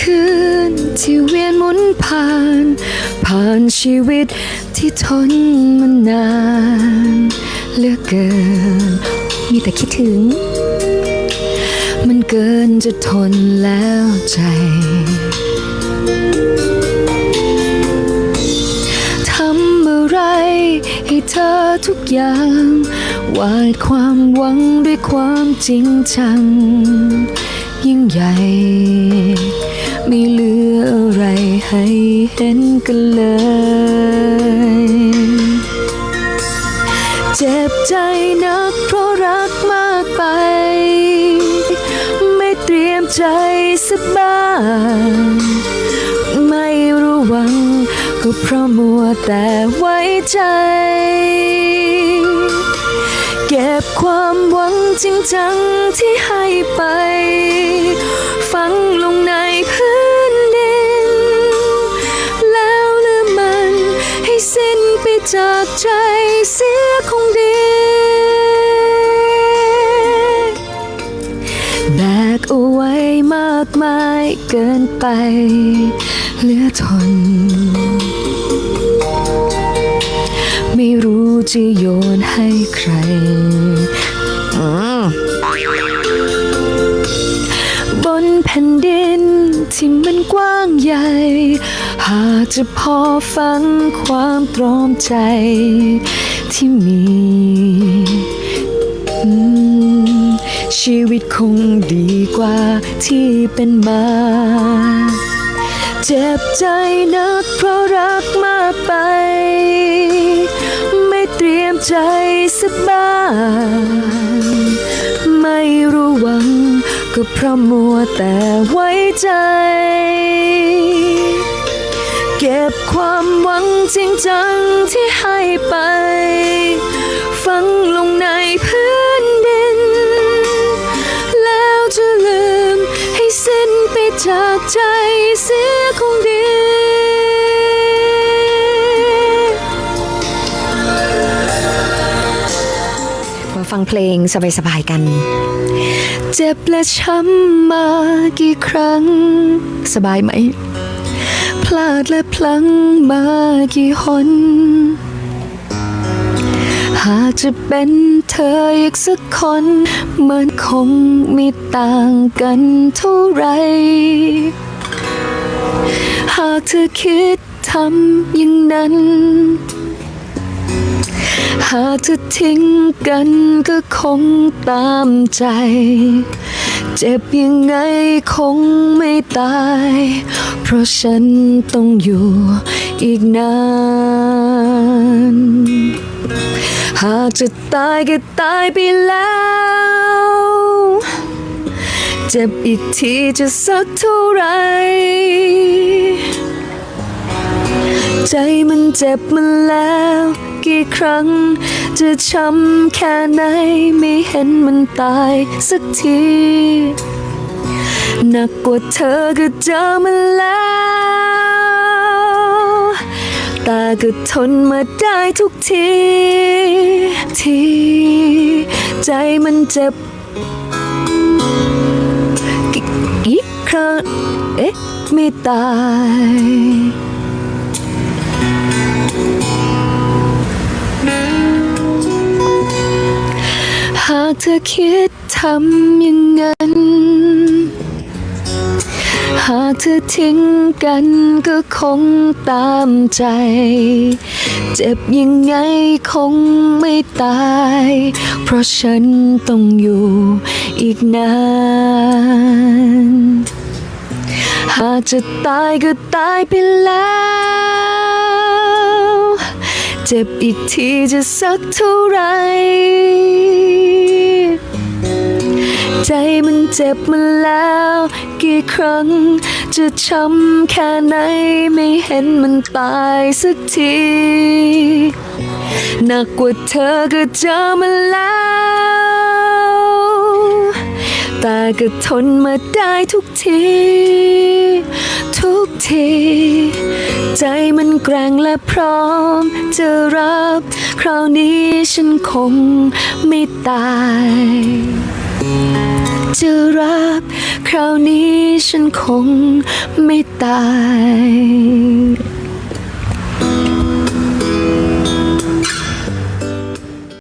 คืนที่เวียนหมุนผ่าน ผ่านชีวิตที่ทนมานานเลือกเกิน มีแต่คิดถึง มันเกินจะทนแล้วใจ ทำอะไรให้เธอทุกอย่างวาดความหวังด้วยความจริงจัง ยิ่งใหญ่ ไม่เหลืออะไรให้เห็นกันเลย เจ็บใจนักเพราะรักมากไป ไม่เตรียมใจสักบ้างไม่ระวัง ก็เพราะมัวแต่ไว้ใจ เก็บความหวัง จริงจังที่ให้ไป ฝังลงในพื้นดิน แล้วลืมมันให้สิ้นไปจากใจเสียคงดี แบกเอาไว้มากมายเกินไป เหลือทน ไม่รู้จะโยนให้ใคร แผ่นดินที่มันกว้างใหญ่ หากจะพอฟังความตรอมใจที่มี ชีวิตคงดีกว่าที่เป็นมา เจ็บใจนักเพราะรักมากไป ไม่เตรียมใจสักบ้าง ก็เพราะมัวแต่ไว้ใจ เก็บความหวังจริงจังที่ให้ไป ฝังลงในพื้นดิน แล้วจะลืมให้สิ้นไปจากใจเสียคงดีมาฟังเพลงสบายๆกัน เจ็บและช้ำมากี่ครั้ง สบายไหม พลาดและพลั้งมากี่หน หากจะเป็นเธออีกสักคนมันคงไม่ต่างกันเท่าไร หากเธอคิดทำอย่างนั้น หากเธอทิ้งกันก็คงตามใจ เจ็บยังไงคงไม่ตาย เพราะฉันต้องอยู่อีกนาน หากจะตายก็ตายไปแล้ว เจ็บอีกทีจะสักเท่าไหรใจมันเจ็บมาแล้ว กี่ครั้ง จะช้ำแค่ไหนไม่เห็นมันตายสักทีหนักกว่าเธอก็เจอมาแล้ว แต่ก็ทนมาได้ทุกที ที่ใจมันเจ็บอีกครั้งเอ๊ะไม่ตายากเธอคิดทำอย่างนั้น หากเธอทิ้งกันก็คงตามใจ เจ็บยังไงคงไม่ตาย เพราะฉันต้องอยู่อีกนานหากจะตายก็ตายไปแล้ว เจ็บอีกทีจะสักเท่าไร ใจมันเจ็บมาแล้ว กี่ครั้ง จะช้ำแค่ไหนไม่เห็นมันตายสักทีหนักกว่าเธอก็เจอมาแล้ว แต่ก็ทนมาได้ทุกที ทุกที ใจมันแกร่งและพร้อมจะรับ คราวนี้ฉันคงไม่ตายจะรับ คราวนี้ฉันคงไม่ตาย